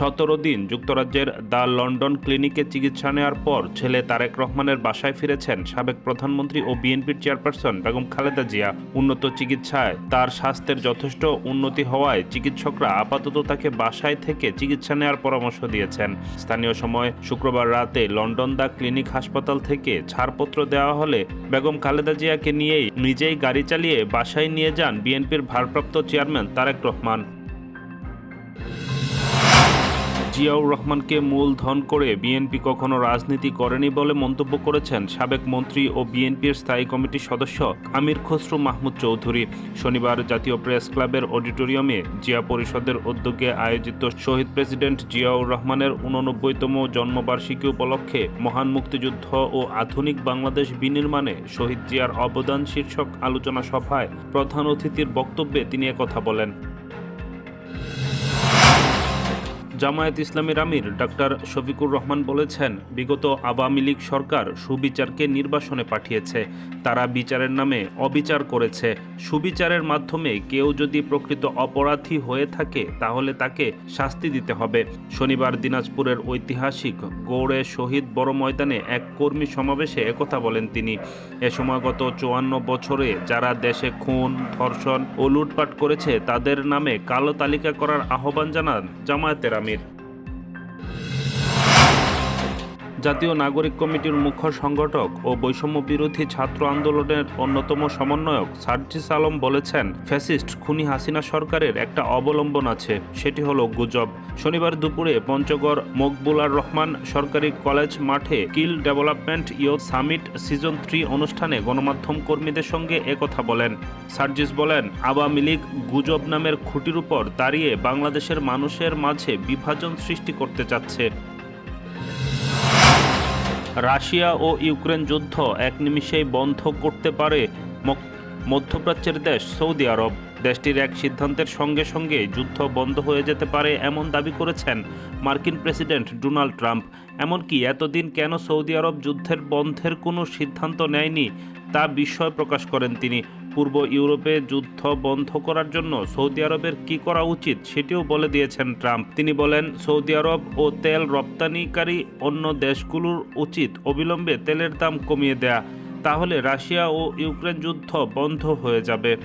সতেরো দিন যুক্তরাজ্যের দ্য লন্ডন ক্লিনিকে চিকিৎসা নেওয়ার পর ছেলে তারেক রহমানের বাসায় ফিরেছেন সাবেক প্রধানমন্ত্রী ও বিএনপির চেয়ারপারসন বেগম খালেদা জিয়া। উন্নত চিকিৎসায় তার স্বাস্থ্যের যথেষ্ট উন্নতি হওয়ায় চিকিৎসকরা আপাতত তাকে বাসায় থেকে চিকিৎসা নেওয়ার পরামর্শ দিয়েছেন। স্থানীয় সময় শুক্রবার রাতে লন্ডন দ্য ক্লিনিক হাসপাতাল থেকে ছাড়পত্র দেওয়া হলে বেগম খালেদা জিয়াকে নিয়েই নিজেই গাড়ি চালিয়ে বাসায় নিয়ে যান বিএনপির ভারপ্রাপ্ত চেয়ারম্যান তারেক রহমান। জিয়াউর রহমানকে মূলধন করে বিএনপি কখনো রাজনীতি করেনি বলে মন্তব্য করেছেন সাবেক মন্ত্রী ও বিএনপির স্থায়ী কমিটির সদস্য আমির খসরু মাহমুদ চৌধুরী। শনিবার জাতীয় প্রেস ক্লাবের অডিটোরিয়ামে জিয়া পরিষদের উদ্যোগে আয়োজিত শহীদ প্রেসিডেন্ট জিয়াউর রহমানের উননব্বইতম জন্মবার্ষিকী উপলক্ষে মহান মুক্তিযুদ্ধ ও আধুনিক বাংলাদেশ বিনির্মাণে শহীদ জিয়ার অবদান শীর্ষক আলোচনা সভায় প্রধান অতিথির বক্তব্যে তিনি একথা বলেন। জামায়াত ইসলামীর আমির ডাক্তার শফিকুর রহমান বলেছেন, বিগত আওয়ামী লীগ সরকার সুবিচারকে নির্বাসনে পাঠিয়েছে। তারা বিচারের নামে অবিচার করেছে। সুবিচারের মাধ্যমে কেউ যদি প্রকৃত অপরাধী হয়ে থাকে, তাহলে তাকে শাস্তি দিতে হবে। শনিবার দিনাজপুরের ঐতিহাসিক গৌড়ে শহীদ বড় ময়দানে এক কর্মী সমাবেশে একথা বলেন তিনি। এ সময় গত চুয়ান্ন বছরে যারা দেশে খুন, ধর্ষণ ও লুটপাট করেছে, তাদের নামে কালো তালিকা করার আহ্বান জানান জামায়াতের আমির। জাতীয় নাগরিক কমিটির মুখ্য সংগঠক ও বৈষম্য বিরোধী ছাত্র আন্দোলনের অন্যতম সমন্বয়ক সার্জিস আলম বলেছেন, ফ্যাসিস্ট খুনি হাসিনা সরকারের একটা অবলম্বন আছে, সেটি হলো গুজব। শনিবার দুপুরে পঞ্চগড় মকবুলার রহমান সরকারি কলেজ মাঠে skill development youth summit season three অনুষ্ঠানে গণমাধ্যম কর্মীদের সঙ্গে একথা বলেন। সার্জিস বলেন, আওয়ামী লীগ গুজব নামের খুঁটির উপর দাঁড়িয়ে বাংলাদেশের মানুষের মাঝে বিভাজন সৃষ্টি করতে চাচ্ছে। রাশিয়া ও ইউক্রেন যুদ্ধ এক নিমিষেই বন্ধ করতে পারে মধ্যপ্রাচ্যের দেশ সৌদি আরব। দেশটির এক সিদ্ধান্তের সঙ্গে সঙ্গে যুদ্ধ বন্ধ হয়ে যেতে পারে এমন দাবি করেছেন মার্কিন প্রেসিডেন্ট ডোনাল্ড ট্রাম্প। এমনকি এতদিন কেন সৌদি আরব যুদ্ধের বন্ধের কোনো সিদ্ধান্ত নেয়নি তা বিস্ময় প্রকাশ করেন তিনি। পূর্ব ইউরোপে যুদ্ধ বন্ধ করার জন্য সৌদি আরবের কি করা উচিত সেটিও বলে দিয়েছেন ট্রাম্প। তিনি বলেন, সৌদি আরব ও তেল রপ্তানিকারী অন্য দেশগুলোর উচিত অবিলম্বে তেলের দাম কমিয়ে দেয়া। তাহলে রাশিয়া ও ইউক্রেন যুদ্ধ বন্ধ হয়ে যাবে।